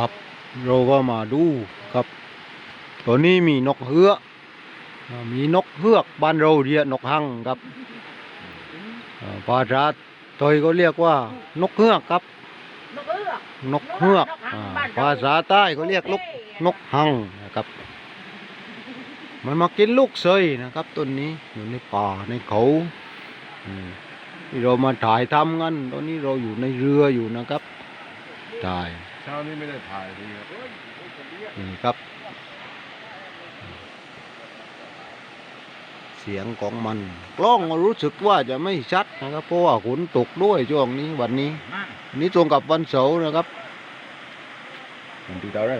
ครับเราก็มาดูครับตัวนี้มีนกเฮือกอ่ามีนกเฮือกบ้านเราเรียกนกหังครับอ่าภาษาไทยก็เรียกว่านกเฮือกครับ นกเอื้อกนกเฮือกอ่าภาษาใต้ก็เรียกลูกนกหังนะครับ มันมากินลูกเซยนะครับต้นนี้อยู่ในป่าในเขาอืมที่เรามาถ่ายทำกันตอนนี้เราอยู่ในเรืออยู่นะครับถ่าย เช้านี้ไม่ได้ถ่ายดีครับนี่ครับ เสียงของมัน กล้องก็รู้สึกว่าจะไม่ชัดนะครับ เพราะว่าฝนตกด้วยช่วงนี้วันนี้วันนี้ตรงกับวันเสาร์นะครับวันที่เท่าไหร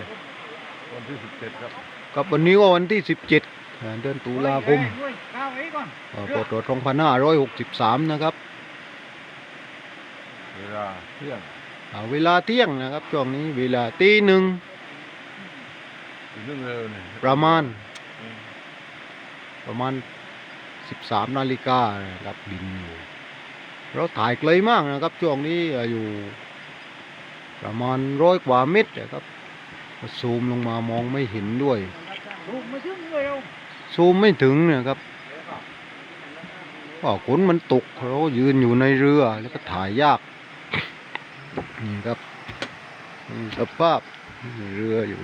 วันที่สิบเจ็ดครับกับวันนี้ก็วันที่สิบเจ็ดเดือนตุลาคมข้าวไว้ก่อนเอ่อพศสองพันห้าร้อยหกสิบสามนะครับ เวลาเที่ยงอ่า เวลาเที่ยงนะครับช่วงนี้เวลาตีหนึ่งอีกเรื่องเร็วเนี่ยประมาณ ประมาณสิบสามนาฬิกานะครับบินอยู่เราถ่ายไกลมากนะครับช่วงนี้อยู่ ประมาณร้อยกว่าเมตรนะครับซูมลงมามองไม่เห็นด้วยลูกมาถึงเลยเราซูมไม่ถึงเนะครับว่าฝนมันตกเรายืนอยู่ในเรือแล้วก็ถ่ายยาก นี่ครับนี่สภาพมีเรืออยู่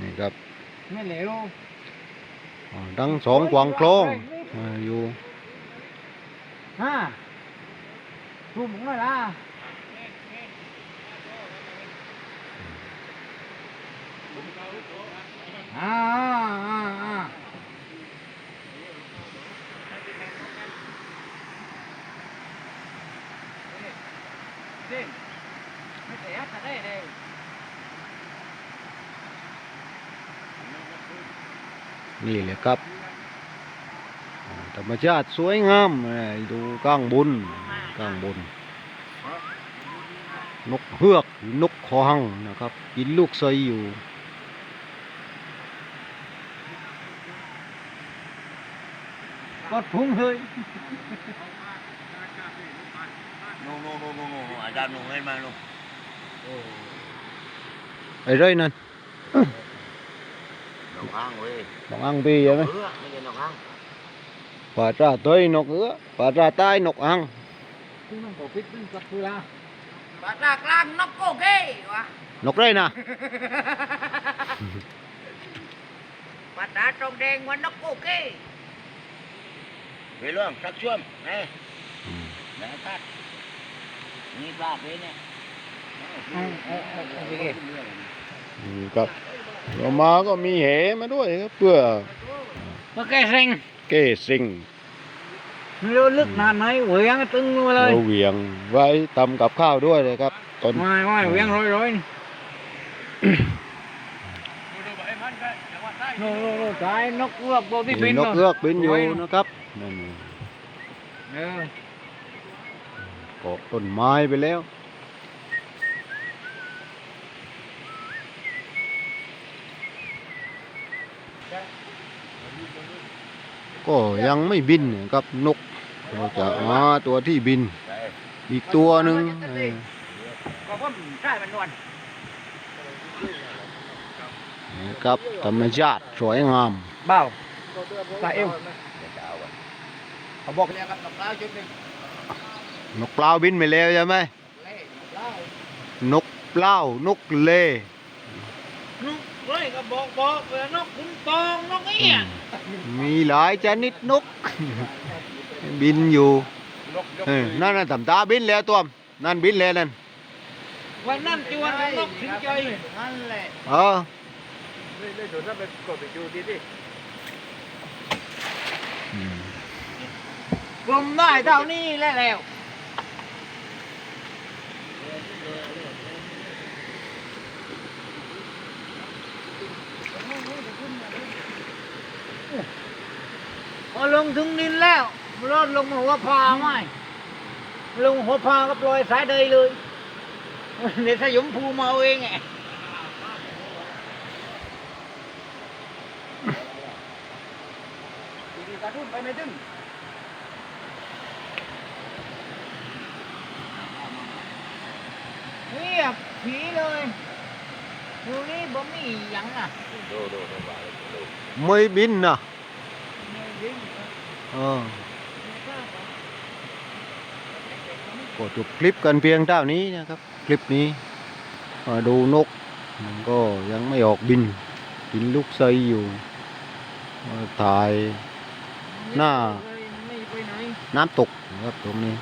นี่ครับไม่เหลวอ่าทั้งสองกวางคลองอ่าอยู่ฮะลูกมึงไม่ละอ่าอ่าอ่า ไม่เสียจะได้เลยนี่แหละครับธรรมชาติสวยงามดูข้างบนข้างบนนกเฮือกนกคอหังนะครับ กินลูกไซอยู่กดพุงเลยนู่นนู่นนู่ นนู่นนู่นอาจารย์นู่นเห็นไหมนู่นไอ้ไรนั่นนกอ้างเว้ยนกอังปีใช่ไหมเออไม่ใช่ นกอ้างภาษาไทยนกเอือภาษาใต้นกอังที่มันก็ฟิตเป็นสักเวลาเลยอืมกับเนี่ยเออาเอาเอาไปเก็บนี่ครับเรามาก็มีเหมาด้วยครับเพื่อแก้ซ็งเก้สิ่งไม่รู้ลึกนานไหมเหวียงตึงเลยเหวียงไว้ทำกับข้าวด้วยเลยครับตอนไม่ไม่เหวียงร้อยร้อยโน่โน่โน่ตายนกเอือกบินนกเอือกบินอยู่นะครับนั่นเออ เกาะต้นไม้ไปแล้ว ก็ยังไม่บินนะครับนกเราจะหาตัวที่บิน อีกตัวหนึ่งเออก็ว่าใช่มันนวลนะครับธรรมชาติสวยงามเบาตาเอวเขาบอกเนี่ยครับนกปลาจุดหนึ่ง นกเปล่าบินไปแล้วใช่ไหมเล่ปลานกเปล่านกเลนกเลยก็บอกบอกเออนกขุนตองนกเอี้ยมีหลายชนิดนก บินอยู่นกยกเออนั่นน่ะทำตาบินแล้วตัวมนั่นบินแล้วนั่นวันนั้นจวนนกถึงใจนั่นแหละเออนี่นี่เดี๋ยวถ้าไปกดไปดูดิดิอืมกลมได้เท่านี้แล้วแล้ว พอลงถึงดินแล้วรอดลงหัวพาไหมลงหัวพาก็ปล่อยสายเดยเลยเดี๋ยวสยมภูมาเองไงดีกระทุ่นไปไม่ถึงเนี่ย ผีเลยดูนี่บ่มีหยังอะดูดูดูบ่าเลยดูไม่บินนะไม่ยิงเออก็จบคลิปกันเพียงเท่านี้นะครับ คลิปนี้มาดูนกมันก็ยังไม่ออกบินกินลูกไซอยู่มาถ่ายหน้าไม่ไปไหนน้ำตกนะครับตรงนี้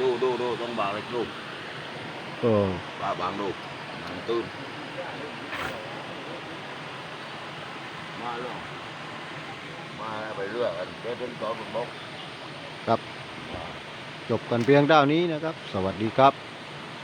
ดูดูดูต้องบ่าเลยลูก ก็บ่าบางลูกมันตื้นมาแล้วมาแล้วไปเรื่อยกันเดี๋ยวเป็นต่อบนบกจบกันเพียงเท่านี้นะครับ สวัสดีครับ